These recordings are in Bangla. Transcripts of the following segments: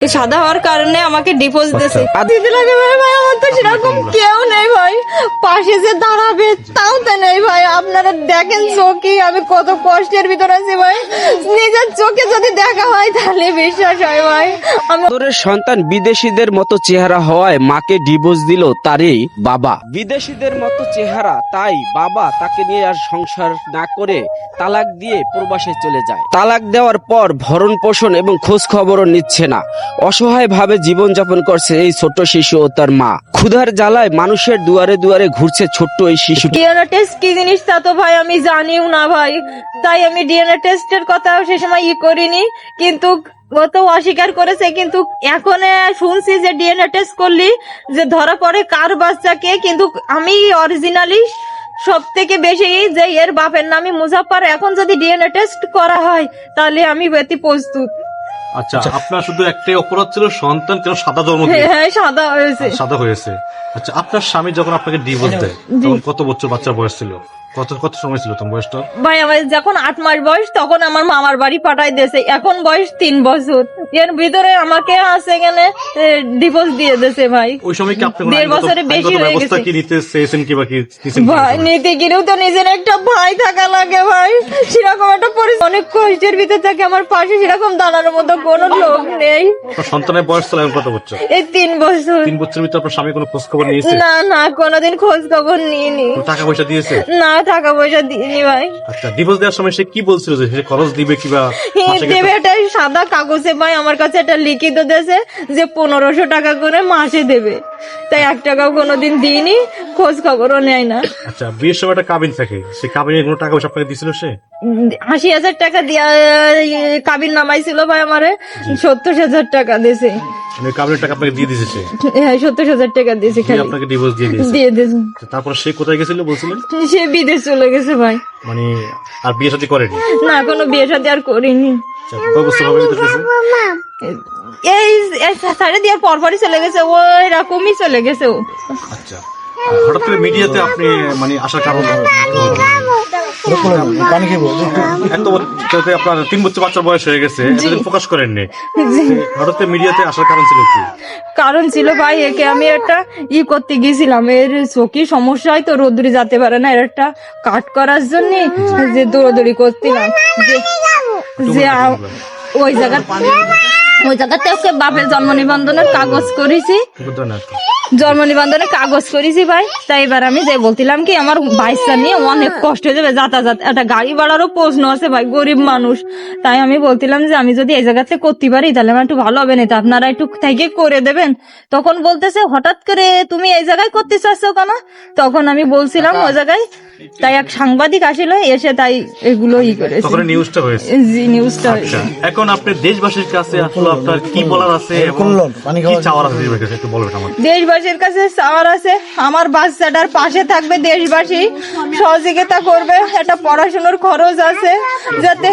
সাদা হওয়ার কারণে আমাকে ডিভোর্স দিয়েছে। আচ্ছা। দিদি লাগে ভাই ভাই আমার তো সেরকম কেউ নেই ভাই। পাশে যে দাঁড়াবে তাও তো নেই ভাই। আপনারা দেখেন চোখে আমি কত কষ্টের ভিতর আছি ভাই। নিজের চোখে যদি দেখা হয় তাহলে বিশ্বাস হয় ভাই। আদরের সন্তান বিদেশিদের মতো চেহারা হওয়ায় মাকে ডিভোর্স দিল তারই বাবা। বিদেশিদের মতো চেহারা তাই বাবা তাকে নিয়ে আর সংসার না করে তালাক দিয়ে প্রবাসে চলে যায়। তালাক দেওয়ার পর ভরণ পোষণ এবং খোঁজ খবরও নিচ্ছে না। অসহায় ভাবে জীবনযাপন করছে এই ছোট্ট শিশু ও তার মা। ক্ষুধার জ্বালায় মানুষের দুয়ারে দুয়ারে ঘুরছে ছোট্ট এই শিশু ডিএনএ টেস্ট কি জিনিস তা তো ভাই আমি জানিও না ভাই। তাই আমি ডিএনএ টেস্টের কথা সে সময় ই করিনি। কিন্তু ও তো অস্বীকার করেছে, কিন্তু এখন শুনছি যে ডিএনএ টেস্ট করলি, যে ধরা পড়ে কার বাচ্চাকে। কিন্তু আমি অরিজিনালি সব থেকে বেশি যে এর বাপের নামে মুজাফর এখন যদি ডিএনএ টেস্ট করা হয়, তাহলে আমি বেতি প্রস্তুত আচ্ছা আপনার শুধু একটাই অপরাধ ছিল সন্তান কেন সাদা জন্ম হ্যাঁ হ্যাঁ সাদা হয়েছে। সাদা হয়েছে। আচ্ছা আপনার স্বামী যখন আপনাকে ডিভোর্স দেয় তখন কত বছর বাচ্চার বয়স ছিল? কত কত সময় ছিল তোমার বয়সটা? ভাই আমার যখন আট মাস বয়স তখন আমার মামার বাড়ি পাঠাই দিয়েছে। এখন বয়স তিন বছর। এর ভিতরে আমাকে আছে এখানে ডিভোর্স দিয়ে দিয়েছে ভাই। ওই সময় কি আপনি দেড় বছরের বেশি হয়ে গেছে। কি নিতে চেয়েছেন কি নিছেন ভাই নিতে গেলেও তো নিজের একটা ভাই থাকা লাগে ভাই। সেরকম একটা পরিস্থিতি অনেক কষ্টের ভিতর থাকে আমার পাশে সেরকম দাঁড়ানোর মতো কোনো লোক নেই। সন্তানের বয়স ছিল কত বছর? এই তিন বছর। তিন বছরের ভিতরে আপনার স্বামী কোনো খোঁজ খবর নিয়েছে? না না কোনোদিন খোঁজ খবর নিইনি টাকা পয়সা দিয়েছে? না টাকা পয়সা দিইনি ভাই। আচ্ছা ডিভোর্স দেওয়ার সময় সে কি বলছিল যে সে খরচ দিবে কিবা দেবে একটা সাদা কাগজে ভাই আমার কাছে একটা লিখিত দিয়েছে যে পনেরোশো টাকা করে মাসে দেবে। তাই এক টাকাও কোনোদিন দিইনি খোঁজ খবরও নেয় না। আচ্ছা বিয়ের সময় একটা কাবিন থাকে। সে কাবিনে কোনো টাকা পয়সা আপনাকে সে? আশি হাজার টাকা দিয়া কাবির নামাইছিল ভাই আমারে সত্তর হাজার টাকা দিয়েছে। মানে কাবিনের টাকা আপনাকে দিয়ে দিয়েছে সে? হ্যাঁ সত্তর হাজার টাকা দিয়েছে আপনাকে ডিভোর্স দিয়ে দিয়েছে। দিয়ে দিয়েছে। তারপর সে কোথায় গেছিল বলছিলেন? সে বিদেশ চলে গেছে ভাই। মানে আর বিয়ে শাদী করেনি? না কোনো বিয়ে শাদী আর করিনি। আচ্ছা? এই সাড়ে দেওয়ার পরপরই চলে গেছে ও এরকমই চলে গেছে ও। আচ্ছা। হঠাৎ করে মিডিয়াতে আপনি মানে আসার কারণ আপনার তিন বছর বাচ্চার বয়স হয়ে গেছে প্রকাশ করেননি। হঠাৎ মিডিয়াতে আসার কারণ ছিল কি? কারণ ছিল ভাই একে আমি একটা ই করতে গেছিলাম এর চোখে সমস্যা হয় তো রোদ্দুরে যেতে পারে না এর একটা কাট করার জন্য যে দৌড়াদৌড়ি করছিলাম। যে যে ওই জায়গা ওই জায়গাতে ওকে বাপের জন্ম নিবন্ধনের কাগজ করেছি। বুঝলেন না জন্ম নিবন্ধনে কাগজ করেছি ভাই, তাই এবার আমি যে বলছিলাম কি, আমার বাইশটা নিয়ে অনেক কষ্ট হয়ে যাবে যাতায়াত। একটা গাড়ি ভাড়ারও প্রশ্ন আছে ভাই, গরিব মানুষ। তাই আমি বলছিলাম যে আমি যদি এই জায়গাতে করতে পারি, তাহলে আমার একটু ভালো হবে না আপনারা একটু থেকে করে দেবেন। তখন বলতেছে, হঠাৎ করে তুমি এই জায়গায় করতে চাচ্ছ কেন? তখন আমি বলছিলাম, ওই জায়গায় তাই এক সাংবাদিক আসিল এসে তাই এগুলো ই করেছে। তখন নিউজটা হয়েছে। জি নিউজটা হয়েছে। আচ্ছা এখন আপনি দেশবাসীর কাছে আসলে আপনার কি বলার আছে এবং কি চাওয়ার আছে দেশবাসীর কাছে? একটু বলবেন আমার দেশবাসীর কাছে চাওয়ার আছে আমার বাচ্চাটার পাশে থাকবে দেশবাসী সহযোগিতা করবে একটা পড়াশোনার খরচ আছে যাতে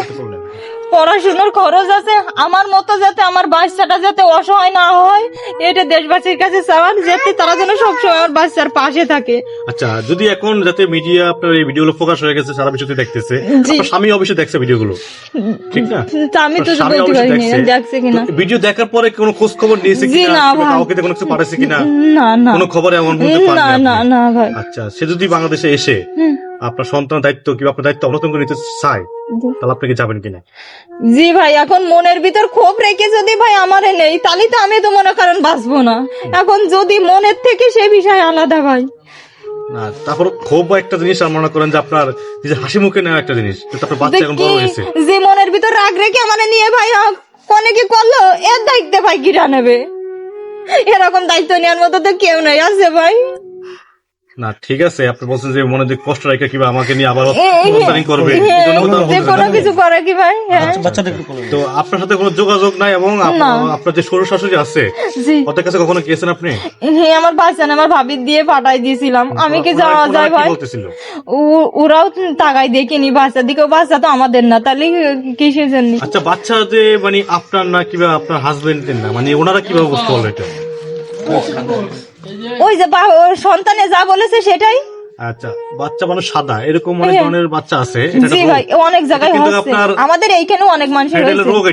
পড়াশোনার খরচ আছে আমার মতো যাতে আমার বাচ্চাটা যাতে অসহায় না হয় এটা দেশবাসীর কাছে চাওয়ার যাতে তারা যেন সবসময় আমার বাচ্চার পাশে থাকে। আচ্ছা যদি এখন যাতে মিডিয়া আপনার এই ভিডিওগুলো প্রকাশ হয়ে গেছে সারা বিশ্বতে দেখতেছে স্বামী অবশ্যই দেখছে ভিডিওগুলো ঠিক না? আমি তো বলতে পারিনি দেখছে। কিনা? ভিডিও দেখার পরে কোনো খোঁজ খবর নিয়েছে কিনা। কাউকে কোনো কিছু পাঠাইছে কিনা? না না। কোনো খবর এমন বলতে না না না ভাই। আচ্ছা সে যদি বাংলাদেশে এসে আপনার সন্তান দায়িত্ব কিংবা আপনার দায়িত্ব অবলম্বন করে নিতে চায় তাহলে আপনি কি যাবেন কিনা? জি ভাই এখন মনের ভিতর ক্ষোভ রেখে যদি ভাই আমারে নেই তাহলে তো আমি তো মনে করেন বাঁচবো না। এখন যদি মনের থেকে সে বিষয় আলাদা ভাই। না তারপর খুব একটা জিনিস আর মনে করেন যে আপনার যে হাসি মুখে নেওয়া একটা জিনিস তো আপনার বাচ্চা এখন বড় হয়েছে। যে মনের ভিতর রাগ রেখে আমারে নিয়ে ভাই কনে কি করল? এর দায়িত্ব ভাই কিরা নেবে। এরকম দায়িত্ব নেওয়ার মতো তো কেউ নাই আছে ভাই। না ঠিক আছে আপনি বলছেন যে মনে যে কষ্ট রেখে কিংবা আমাকে নিয়ে আবার এ- এ- প্রচারিং করবে। এই জন্য কথা যে বলতেছেন কোনো কিছু করে কি ভাই? হ্যাঁ। তো আপনার সাথে কোনো যোগাযোগ নাই এবং আপনার- যে শ্বশুর শাশুড়ি আছে ওদের কাছে কখনো গিয়েছেন আপনি? হ্যাঁ আমার বাচ্চা আমার ভাবি দিয়ে পাঠাই দিয়েছিলাম। আমি কি যাওয়া যায় ভাই? বলতেছিল? ও- ওরাও তাকাই দেখিনি বাচ্চা। দিকে বাচ্চা তো আমাদের না তাহলে কিসের জন্য? আচ্ছা বাচ্চা যে মানে আপনার না কিংবা আপনার হাজবেন্ডের না মানে ওনারা কীভাবে বুঝতে পারল এটা? ওই যে সন্তানে যা বলেছে সেটাই? আচ্ছা বাচ্চা মানুষ সাদা এরকম অনেক হ্যাঁ। ধরনের বাচ্চা আছে জি ভাই অনেক জায়গায় হচ্ছে। আমাদের এইখানেও অনেক মানুষের রোগ